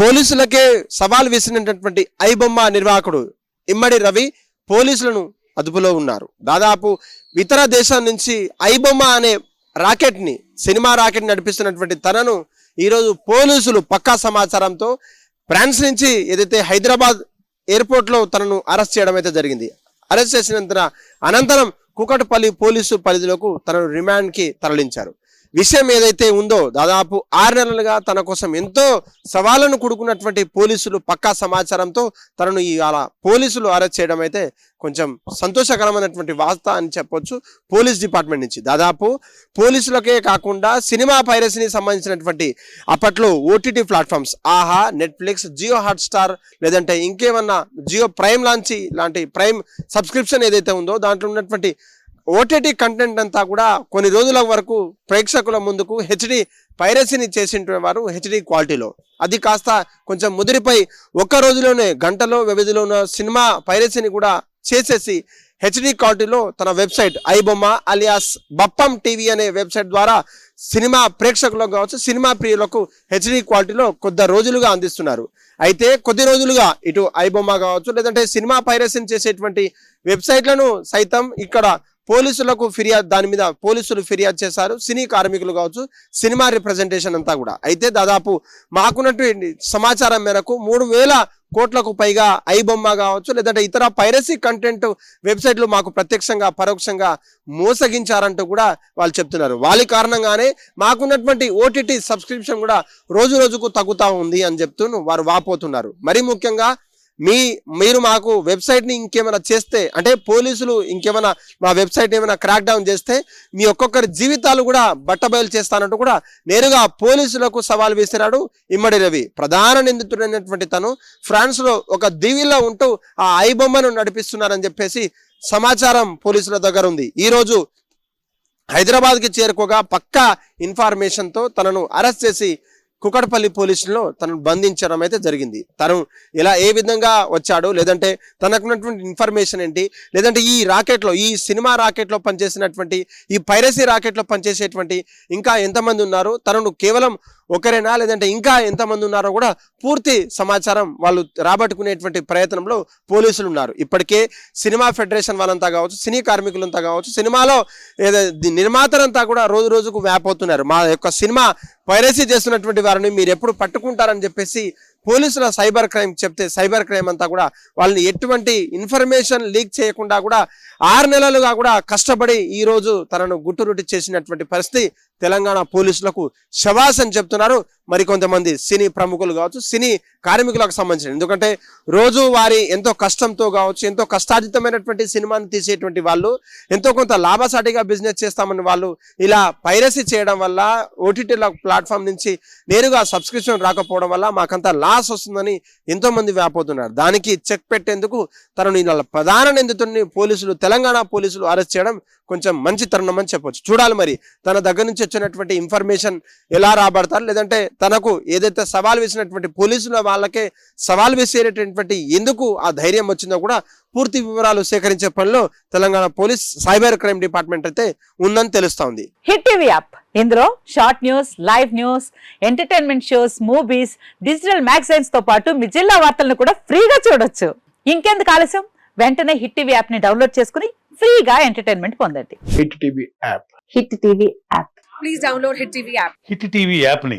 పోలీసులకే సవాల్ వేసినటువంటి ఐబొమ్మ నిర్వాహకుడు ఇమ్మడి రవి పోలీసులను అదుపులో ఉన్నారు. దాదాపు ఇతర దేశాల నుంచి ఐబొమ్మ అనే రాకెట్ని సినిమా రాకెట్ నడిపిస్తున్నటువంటి తనను ఈరోజు పోలీసులు పక్కా సమాచారంతో ఫ్రాన్స్ నుంచి ఏదైతే హైదరాబాద్ ఎయిర్పోర్ట్లో తనను అరెస్ట్ చేయడం అయితే జరిగింది. అరెస్ట్ చేసినంత అనంతరం కుకటపల్లి పోలీసు పరిధిలోకి తనను రిమాండ్కి తరలించారు. విషయం ఏదైతే ఉందో దాదాపు ఆరు నెలలుగా తన కోసం ఎంతో సవాళ్ళను కూడుకున్నటువంటి పోలీసులు పక్కా సమాచారంతో తనను ఇవాళ పోలీసులు అరెస్ట్ చేయడం అయితే కొంచెం సంతోషకరమైనటువంటి వార్త అని చెప్పొచ్చు పోలీస్ డిపార్ట్మెంట్ నుంచి. దాదాపు పోలీసులకే కాకుండా సినిమా పైరసీని సంబంధించినటువంటి అప్పట్లో OTT platforms Aha Netflix Jio Hotstar లేదంటే ఇంకేమన్నా జియో ప్రైమ్ లాంచి లాంటి ప్రైమ్ సబ్స్క్రిప్షన్ ఏదైతే ఉందో దాంట్లో ఉన్నటువంటి ఓటీటీ కంటెంట్ అంతా కూడా కొన్ని రోజుల వరకు ప్రేక్షకుల ముందుకు హెచ్డి పైరసీని చేసింటే వారు హెచ్డి క్వాలిటీలో. అది కాస్త కొంచెం ముదిరిపై ఒక్క రోజులోనే గంటలో వ్యవధిలో ఉన్న సినిమా పైరసీని కూడా చేసేసి హెచ్డి క్వాలిటీలో తన website iBomma alias Bappam TV అనే వెబ్సైట్ ద్వారా సినిమా ప్రేక్షకులకు కావచ్చు సినిమా ప్రియులకు హెచ్డి క్వాలిటీలో కొద్ది రోజులుగా అందిస్తున్నారు. అయితే కొద్ది రోజులుగా ఇటు ఐబొమ్మ కావచ్చు లేదంటే సినిమా పైరసీని చేసేటువంటి వెబ్సైట్లను సైతం ఇక్కడ పోలీసులకు ఫిర్యాదు దాని మీద పోలీసులు ఫిర్యాదు చేశారు. సినీ కార్మికులు కావచ్చు సినిమా రిప్రజెంటేషన్ అంతా కూడా. అయితే దాదాపు మాకున్నటువంటి సమాచారం మేరకు మూడు వేల కోట్లకు పైగా ఐబొమ్మ కావచ్చు లేదంటే ఇతర పైరసీ కంటెంట్ వెబ్సైట్లు మాకు ప్రత్యక్షంగా పరోక్షంగా మోసగించారంటూ కూడా వాళ్ళు చెప్తున్నారు. వాళ్ళ కారణంగానే మాకున్నటువంటి ఓటీటీ సబ్స్క్రిప్షన్ కూడా రోజు రోజుకు తగ్గుతూ ఉంది అని చెప్తూ వారు వాపోతున్నారు. మరి ముఖ్యంగా మీ మీరు మాకు వెబ్సైట్ని ఇంకేమైనా చేస్తే అంటే పోలీసులు ఇంకేమైనా మా వెబ్సైట్ ఏమైనా క్రాక్ డౌన్ చేస్తే మీ ఒక్కొక్కరి జీవితాలు కూడా బట్టబయలు చేస్తానంటూ కూడా నేరుగా పోలీసులకు సవాల్ వేసినాడు ఇమ్మడి రవి. ప్రధాన నిందితుడైనటువంటి తను ఫ్రాన్స్లో ఒక దీవిలో ఉంటూ ఆ ఐబొమ్మను నడిపిస్తున్నారని చెప్పేసి సమాచారం పోలీసుల దగ్గర ఉంది. ఈరోజు హైదరాబాద్కి చేరుకోగా పక్కా ఇన్ఫర్మేషన్తో తనను అరెస్ట్ చేసి కుకటపల్లి పోలీసులో తనను బంధించడం అయితే జరిగింది. తను ఇలా ఏ విధంగా వచ్చాడు లేదంటే తనకున్నటువంటి ఇన్ఫర్మేషన్ ఏంటి లేదంటే ఈ రాకెట్లో ఈ సినిమా రాకెట్లో పనిచేసినటువంటి ఈ పైరసీ రాకెట్లో పనిచేసేటువంటి ఇంకా ఎంతమంది ఉన్నారు తనను కేవలం ఒకరేనా లేదంటే ఇంకా ఎంతమంది ఉన్నారో కూడా పూర్తి సమాచారం వాళ్ళు రాబట్టుకునేటువంటి ప్రయత్నంలో పోలీసులు ఉన్నారు. ఇప్పటికే సినిమా ఫెడరేషన్ వాళ్ళంతా కావచ్చు సినీ కార్మికులంతా కావచ్చు సినిమాలో ఏదో నిర్మాతలంతా కూడా రోజు రోజుకు వ్యాపోతున్నారు మా యొక్క సినిమా పైరసీ చేస్తున్నటువంటి వారిని మీరు ఎప్పుడు పట్టుకుంటారని చెప్పేసి పోలీసుల సైబర్ క్రైమ్ చెప్తే సైబర్ క్రైమ్ అంతా కూడా వాళ్ళని ఎటువంటి ఇన్ఫర్మేషన్ లీక్ చేయకుండా కూడా ఆరు నెలలుగా కూడా కష్టపడి ఈ రోజు తనను గుట్టురుటి చేసినటువంటి పరిస్థితి తెలంగాణ పోలీసులకు శవాస్ అని చెప్తున్నారు. మరికొంతమంది సినీ ప్రముఖులు కావచ్చు సినీ కార్మికులకు సంబంధించిన. ఎందుకంటే రోజు వారి ఎంతో కష్టంతో కావచ్చు ఎంతో కష్టార్జితమైనటువంటి సినిమాని తీసేటువంటి వాళ్ళు ఎంతో కొంత లాభసాటిగా బిజినెస్ చేస్తామని వాళ్ళు ఇలా పైరసీ చేయడం వల్ల ఓటీటీల ప్లాట్ఫామ్ నుంచి నేరుగా సబ్స్క్రిప్షన్ రాకపోవడం వల్ల మాకంతా లాస్ వస్తుందని ఎంతోమంది వ్యాపోతున్నారు. దానికి చెక్ పెట్టేందుకు తనను ఇలా ప్రధాన నిందితుడిని పోలీసులు తెలంగాణ పోలీసులు అరెస్ట్ చేయడం కొంచెం మంచి తరుణం అని చెప్పొచ్చు. చూడాలి మరి తన దగ్గర నుంచి వచ్చినటువంటి ఇన్ఫర్మేషన్ ఎలా రాబడతారు లేదంటే తనకు ఏదైతే సవాల్ వేసినటువంటి పోలీసుల వాళ్ళకే సవాల్ వేసేటటువంటి ఎందుకు ఆ ధైర్యం వచ్చిందో కూడా పూర్తి వివరాలు సేకరించే పనిలో Telangana police cyber crime department అయితే ఉందని తెలుస్తోంది. Hit TV app. ఇందులో short news live news entertainment shows movies digital మ్యాగజైన్స్తో పాటు మీ జిల్లా వార్తలను కూడా ఫ్రీగా చూడొచ్చు. ఇంకెందుకు ఆలస్యం? వెంటనే హిట్ టీవీ యాప్ని డౌన్లోడ్ చేసుకుని ఫ్రీగా ఎంటర్టైన్మెంట్ పొందండి. Hit TV app. Hit TV app. Please download Hit TV app. Hit TV యాప్ని